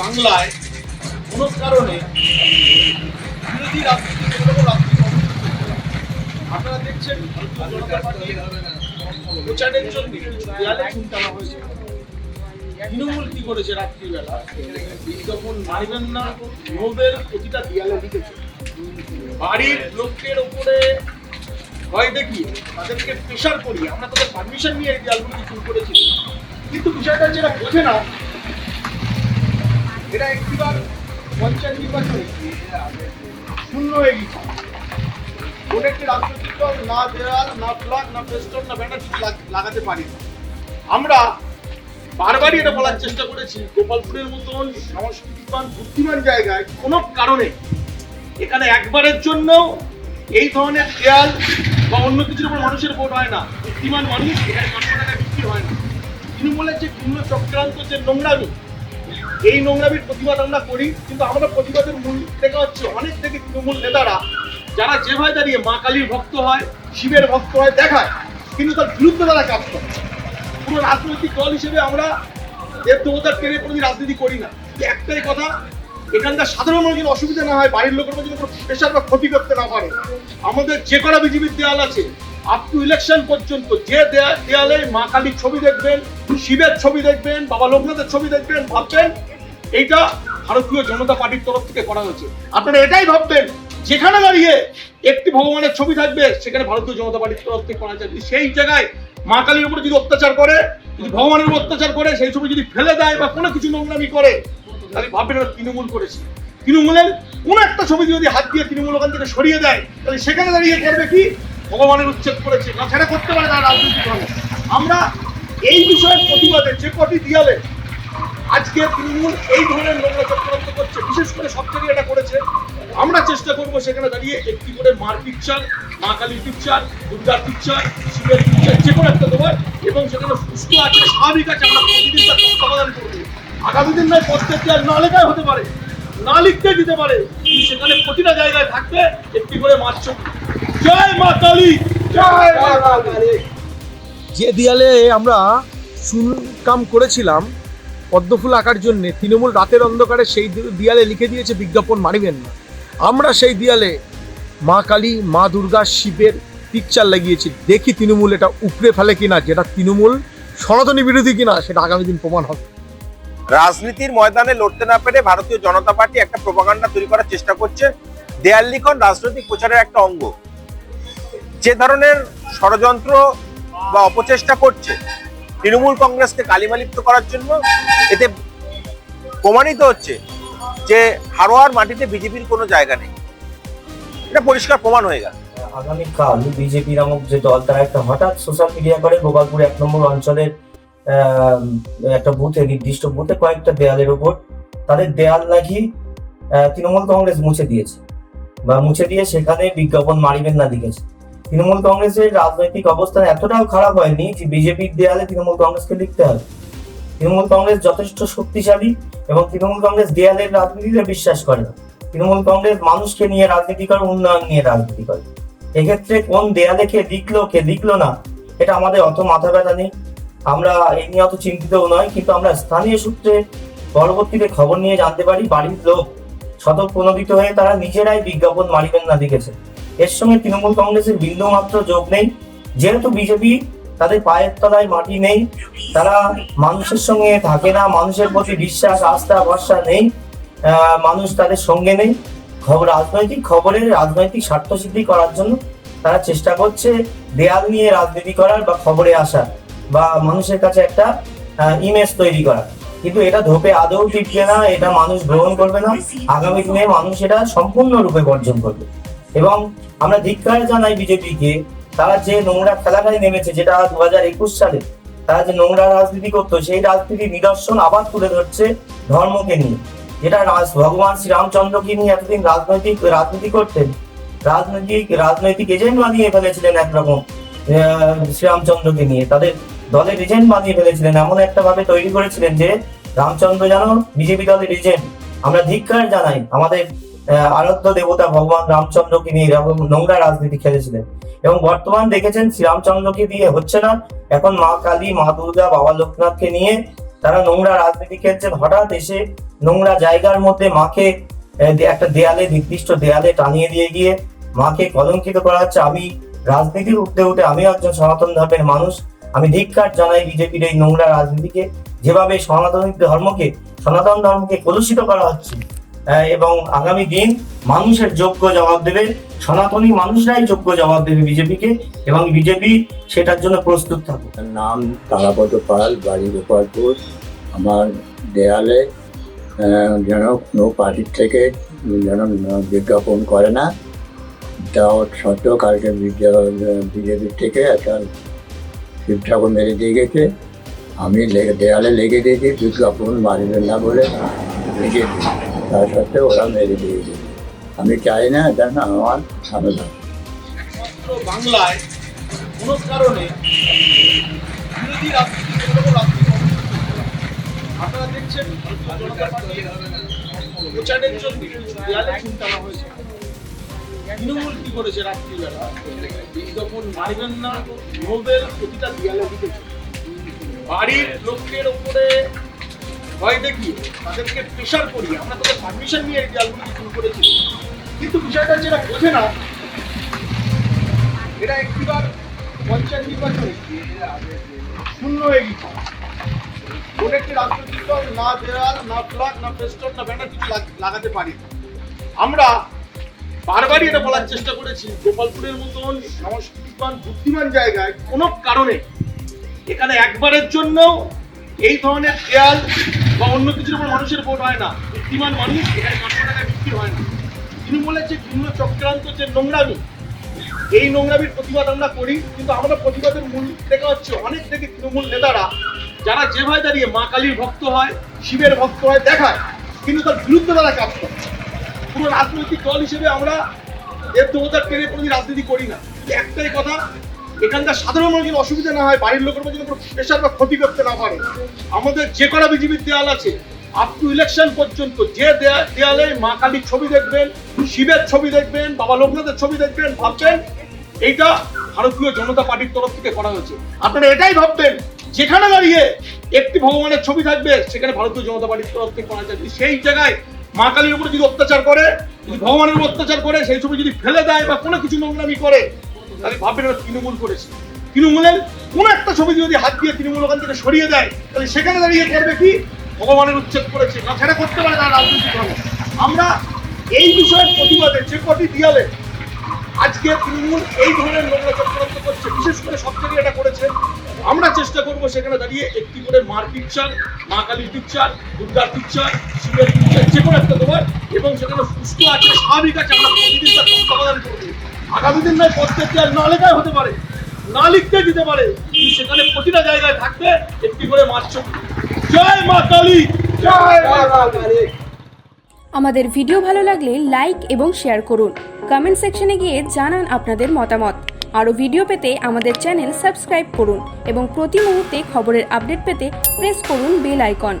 বাংলায় কোনো কারণে বিরোধী রাজনীতি রাজনীতি। আপনারা দেখছেন, প্রচারের জন্য দেয়ালে চুনটানা হয়েছে। তৃণমূল কি করেছে রাত্রিবেলা? যখন মানবেন না নোবের প্রতিটা দেয়ালে লিখেছে। বাড়ির লোকের উপরে ভয় দেখিয়ে তাদেরকে প্রেশার করিয়ে আমরা তাদের পারমিশন নিয়ে এই দেয়ালগুলো চুন করেছি। কিন্তু বিষয়টা যেটা বোঝে না এটা একটিবার পঞ্চায়েত নির্বাচনে শূন্য হয়ে গেছে। কোনো একটি রাজনৈতিক দল না দেয়াল, না ফ্ল্যাগ না পেস্টন না ব্যানার লাগাতে পারি আমরা বারবারই এটা বলার চেষ্টা করেছি, গোপালপুরের মতন সংস্কৃতিবান বুদ্ধিমান জায়গায় কোনো কারণে এখানে একবারের জন্য এই ধরনের দেয়াল বা অন্য কিছুর উপর মানুষের ভোট হয় না। বুদ্ধিমান মানুষ এখানে পাঁচশো টাকা বিক্রি হয় না। তৃণমূলের যে ভিন্ন চক্রান্ত যে নোংরামি এই নোংরামির প্রতিবাদ আমরা করি, কিন্তু আমরা প্রতিবাদের মূল দেখা হচ্ছে অনেক থেকে তৃণমূল নেতারা, যারা যেভাবে দাঁড়িয়ে মা কালীর ভক্ত হয়, শিবের ভক্ত হয়, দেখায়, কিন্তু তার বিরুদ্ধে তারা কাজ করে। পুরো রাজনৈতিক দল হিসেবে আমরা দেব দেবতার টেনে কোনো রাজনীতি করি না। একটাই কথা, এখানকার সাধারণ মানুষের অসুবিধা না হয়, বাড়ির লোকের মধ্যে কোনো প্রেশার বা ক্ষতি করতে না পারে, আমাদের যে কটা বিজেপির দেয়াল আছে আপ টু ইলেকশন পর্যন্ত যে দেয়া- দেয়ালে মা কালীর ছবি দেখবেন, শিবের ছবি দেখবেন, বাবা লোকনাথের ছবি দেখবেন, ভাববেন এইটা ভারতীয় জনতা পার্টির তরফ থেকে করা হয়েছে। আপনারা এটাই ভাববেন, যেখানে দাঁড়িয়ে একটি ভগবানের ছবি থাকবে, সেখানে ভারতীয় জনতা পার্টির তরফ থেকে করা যাবে সেই জায়গায় মা কালীর উপরে যদি অত্যাচার করে, যদি ভগবানের উপর অত্যাচার করে, সেই ছবি যদি ফেলে দেয় বা কোনো কিছু নোংরামি করে, তাহলে ভাববেন ওরা তৃণমূল করেছে। তৃণমূলের কোন একটা ছবি যদি হাত দিয়ে তৃণমূল ওখান থেকে সরিয়ে দেয়, তাহলে সেখানে দাঁড়িয়ে করবে কি? ভগবানের উচ্ছেদ করেছে। না, সেটা করতে পারে তারা রাজনৈতিক আমরা এই বিষয়ের প্রতিবাদে, যে কটি দিয়ালে আজকে তৃণমূল এই ধরনের নোংরা চক্রান্ত করছে, বিশেষ করে সব জায়গায় এটা করেছে। আমরা চেষ্টা করব সেখানে দাঁড়িয়ে একটি করে মার পিকচার মা কালীর পিকচার দুর্গার পিকচার শিবের পিকচার যে কোনো একটা দেবার এবং সেখানে সুস্থ আছে, স্বাভাবিক আছে, আমরা প্রতিদিন তার তত্ত্বাবধান করব। আগামী দিন নয় প্রত্যেক দেওয়ার না লেখায় হতে পারে, না লিখতে দিতে পারে সেখানে প্রতিটা জায়গায় থাকবে একটি করে মার ছবি জয় মা কালী, জয় মা কালী। যে দেয়ালে আমরা কাম করেছিলাম পদ্মফুল আঁকার জন্যে তৃণমূল রাতের অন্ধকারে সেই দেয়ালে লিখে দিয়েছে বিজ্ঞাপন মারিবেন না। আমরা সেই দেয়ালে মা কালী, মা দুর্গা, শিবের পিকচার লাগিয়েছি। দেখি তৃণমূল এটা উপড়ে ফেলে কিনা, যেটা তৃণমূল সনাতনী বিরোধী কিনা, সেটা আগামী দিন প্রমাণ হবে। রাজনীতির ময়দানে লড়তে না পেরে ভারতীয় জনতা পার্টি একটা প্রপাগান্ডা তৈরি করার চেষ্টা করছে। দেয়াল লিখন রাজনৈতিক প্রচারের একটা অঙ্গ। যে ধরনের ষড়যন্ত্র বা অপচেষ্টা করছে তৃণমূল কংগ্রেসকে কালিমালিপ্ত করার জন্য এতে প্রমাণিত হচ্ছে যে হারোয়ার মাটিতে বিজেপির কোনো জায়গা নেই। এটা পরিষ্কার প্রমাণ হয়ে গেল। আগামীকাল বিজেপি নামক যে দল তারা একটা হঠাৎ সোশ্যাল মিডিয়া করে গোপালপুর এক নম্বর অঞ্চলের একটা বুথে নির্দিষ্ট বুথে কয়েকটা দেয়ালের উপর তাদের দেয়াল আহ, তৃণমূল কংগ্রেস মুছে দিয়েছে। বা মুছে দিয়ে সেখানে বিজ্ঞাপন মারিবেন না লিখেছে। তৃণমূল কংগ্রেসের রাজনৈতিক অবস্থান এতটাও খারাপ হয়নি যে বিজেপির দেয়ালে তৃণমূল কংগ্রেসকে লিখতে হবে। তৃণমূল কংগ্রেস যথেষ্ট শক্তিশালী এবং তৃণমূল কংগ্রেস দেয়ালের রাজনীতিতে বিশ্বাস করে না। তৃণমূল কংগ্রেস মানুষকে নিয়ে রাজনীতি করে, উন্নয়ন নিয়ে রাজনীতি করে। এক্ষেত্রে কোন দেয়ালে কে লিখলো কে লিখলো না, এটা আমাদের অত মাথা ব্যথা নেই। আমরা এই নিয়ে অত চিন্তিতও নয় কিন্তু আমরা স্থানীয় সূত্রে পরবর্তীতে খবর নিয়ে জানতে পারি, বাড়ির লোক শতপ্রণোদিত হয়ে তারা নিজেরাই বিজ্ঞাপন মারিবেন না লিখেছে এর সঙ্গে তৃণমূল কংগ্রেসের বিন্দু মাত্র যোগ নেই। যেহেতু বিজেপি তাদের পায়ের তলায় মাটি নেই, তারা মানুষের সঙ্গে থাকে না, মানুষের প্রতি বিশ্বাস, আস্থা, ভরসা নেই মানুষ তাদের সঙ্গে নেই। খবর, রাজনৈতিক খবরের রাজনৈতিক স্বার্থ সিদ্ধি করার জন্য তারা চেষ্টা করছে দেয়াল নিয়ে রাজনীতি করার বা খবরে আসার বা মানুষের কাছে একটা ইমেজ তৈরি করার। কিন্তু এটা ধোপে আদৌ টিকবে না, এটা মানুষ গ্রহণ করবে না। আগামী দিনে মানুষ এটা সম্পূর্ণরূপে বর্জন করবে। এবং আমরা ধিক্কার জানাই বিজেপিকে, তারা যে নোংরা খেলাটাই নেমেছে, যেটা দু হাজার একুশ সালে, তারা যে নোংরা রাজনীতি করতো, সেই রাজনীতির নিদর্শন আবার তুলে ধরছে ধর্মকে নিয়ে, যেটা ভগবান শ্রীরামচন্দ্রকে নিয়ে এতদিন রাজনৈতিক, রাজনীতি করতেন। রাজনৈতিক রাজনৈতিক এজেন্ট বানিয়ে ফেলেছিলেন একরকম শ্রীরামচন্দ্রকে নিয়ে। তাদের দলের এজেন্ট বানিয়ে ফেলেছিলেন, এমন একটা ভাবে তৈরি করেছিলেন যে, রামচন্দ্র যেন বিজেপি দলের এজেন্ট আমরা ধিক্কার জানাই আমাদের আরাধ্য দেবতা ভগবান রামচন্দ্রকে নিয়ে এরকম নোংরা রাজনীতি খেলেছিলেন। এবং বর্তমান দেখেছেন শ্রীরামচন্দ্রকে দিয়ে হচ্ছে না। এখন মা কালী, মা দুর্গা, বাবা লোকনাথকে নিয়ে তারা নোংরা রাজনীতি খেলছেন। হঠাৎ এসে নোংরা জায়গার মধ্যে মাকে একটা দেয়ালে, নির্দিষ্ট দেয়ালে টানিয়ে দিয়ে গিয়ে মাকে কলঙ্কিত করা হচ্ছে। আমি রাজনীতির উঠতে উঠে আমিও একজন সনাতন ধর্মের মানুষ। আমি ধিক্ষার জানাই বিজেপির এই নোংরা রাজনীতিকে। যেভাবে সনাতন ধর্মকে সনাতন ধর্মকে কলুষিত করা হচ্ছে। এবং আগামী দিন মানুষের যোগ্য জবাব দেবে, সনাতনী মানুষরাই যোগ্য জবাব দেবে বিজেপিকে এবং বিজেপি সেটার জন্য প্রস্তুত থাকুক। নাম তারাপদ পাল, বাড়ি গোপালপুর। আমার দেয়ালে যেন কোনো পার্টির থেকে যেন বিজ্ঞাপন করে না, তাও সত্ত্বেও কালকে বিজেপির থেকে একটা শিব ঠাকুর মেরে দিয়ে গেছে। আমি দেয়ালে লেগে দিয়েছি বিজ্ঞাপন মারবেন না বলে। দিয়েছি তা সত্ত্বেও ওরা মেরে দিয়ে গেছে আমি চাই না যেন আমার ভালো থাকে বাংলায় কোনো কারণে প্রচারের জন্য হয়েছে। করেছে রাত্রিবেলা? মারবেন না প্রতিটা বাড়ির লোকের উপরে ভয় দেখিয়ে তাদেরকে প্রেশার করিয়ে আমরা তাদের পারমিশন নিয়ে এই দেয়ালগুলি শুরু করেছি। কিন্তু বিষয়টা যেটা বোঝে না। এটা একটিবার পঞ্চায়েত নির্বাচনে শূন্য হয়ে গেছে। কোনো একটি রাজনৈতিক দল না দেওয়াল না ফ্ল্যাগ না ফেস্টন না ব্যানার কিছু লাগাতে পারি। আমরা বারবারই এটা বলার চেষ্টা করেছি, গোপালপুরের মতন সংস্কৃতিবান, বুদ্ধিমান জায়গায় কোনো কারণে। এখানে একবারের জন্য এই ধরনের দেয়াল বা অন্য কিছুর উপর মানুষের ভোট হয় না। বুদ্ধিমান মানুষ এখানে পাঁচশো টাকায় বিক্রি হয় না। তৃণমূলের যে ভিন্ন চক্রান্ত যে নোংরামি, এই নোংরামির প্রতিবাদ আমরা করি, কিন্তু আমরা প্রতিবাদের মূল দেখা হচ্ছে অনেক থেকে তৃণমূল নেতারা, যারা যেভাবে দাঁড়িয়ে মা কালীর ভক্ত হয়, শিবের ভক্ত হয়, দেখায়, কিন্তু তার বিরুদ্ধে তারা কাজ করে। পুরো রাজনৈতিক দল হিসেবে আমরা এর দেবতার টেনে কোনোদিন রাজনীতি করি না। একটাই কথা এখানকার সাধারণ মানুষের অসুবিধা না হয়, বাড়ির লোকের মধ্যে কোনো প্রেশার বা ক্ষতি করতে না পারে। আমাদের যে কটা বিজেপির দেয়াল আছে আপ টু ইলেকশন পর্যন্ত যে দেয়া- দেয়ালে মা কালীর ছবি দেখবেন, শিবের ছবি দেখবেন, বাবা লোকনাথের ছবি দেখবেন, ভাববেন, এইটা ভারতীয় জনতা পার্টির তরফ থেকে করা হয়েছে। আপনারা এটাই ভাববেন, যেখানে দাঁড়িয়ে একটি ভগবানের ছবি থাকবে, সেখানে ভারতীয় জনতা পার্টির তরফ থেকে করা যাবে সেই জায়গায় মা কালীর উপরে যদি অত্যাচার করে, যদি ভগবানের উপর অত্যাচার করে, সেই ছবি যদি ফেলে দেয় বা কোনো কিছু নোংরামি করে তাহলে ভাববেন এটা তৃণমূল করেছে। তৃণমূলের কোন একটা ছবি যদি হাত দিয়ে তৃণমূল ওখান থেকে সরিয়ে দেয়, তাহলে সেখানে দাঁড়িয়ে করবে কি? ভগবানের উচ্ছেদ করেছে, না সেটা করতে পারে তারা রাজনৈতিক হবে আমরা এই বিষয়ের প্রতিবাদে, যে কটি দিয়ালে আজকে তৃণমূল এই ধরনের নোংরা চক্রান্ত করছে, বিশেষ করে সব জায়গায় এটা করেছে, আমরা চেষ্টা করব সেখানে দাঁড়িয়ে একটি করে মার পিকচার মা কালীর পিকচার দুর্গার পিকচার শিবের পিকচার যে কোনো একটা দেওয়ার এবং সেখানে সুস্থ আছে স্বাভাবিক আছে আমরা প্রতিদিন তার সমাধান করব আগামী দিন নয় প্রত্যেকটি আর না লেখায় হতে পারে না লিখতে দিতে পারে সেখানে প্রতিটা জায়গায় থাকবে একটি করে মার ছবি জয় মা কালী! জয় মা কালী! আমাদের ভিডিও ভালো লাগলে লাইক এবং শেয়ার করুন। কমেন্ট সেকশনে গিয়ে জানান আপনাদের মতামত। আরও ভিডিও পেতে আমাদের চ্যানেল সাবস্ক্রাইব করুন এবং প্রতি মুহূর্তে খবরের আপডেট পেতে প্রেস করুন বেল আইকন।